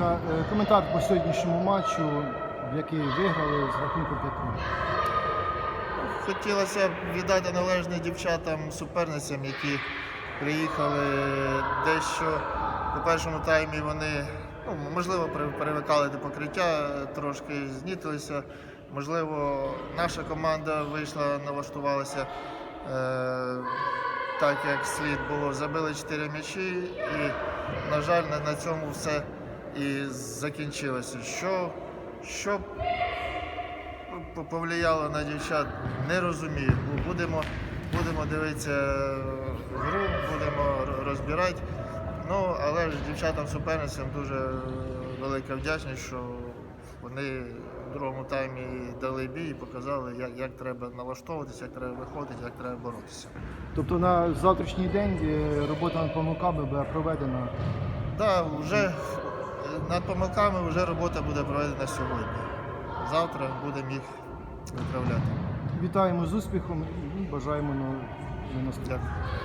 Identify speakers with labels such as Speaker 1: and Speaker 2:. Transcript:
Speaker 1: ласка, е, коментар по сьогоднішньому матчу, який виграли з рахунком 5
Speaker 2: Хотілося б віддати належне дівчатам, суперницям, які приїхали дещо у першому таймі. Вони ну, можливо перевикали до покриття, трошки знітилися. Можливо, наша команда вийшла, налаштувалася е, так, як слід було. Забили 4 м'ячі, і, на жаль, на цьому все і закінчилося. Що, що повлияло на дівчат, не розумію. Будемо, будемо дивитися е, гру, будемо розбирати. Ну, але ж дівчатам суперницям дуже е, велика вдячність, що вони в другому таймі дали бій і показали, як, як треба налаштовуватися, як треба виходити, як треба боротися.
Speaker 1: Тобто на завтрашній день е, робота над помилками буде проведена.
Speaker 2: Так, да, вже над помилками вже робота буде проведена сьогодні. Завтра будемо їх виправляти.
Speaker 1: Вітаємо з успіхом і бажаємо на, на наступне.
Speaker 2: Дякую.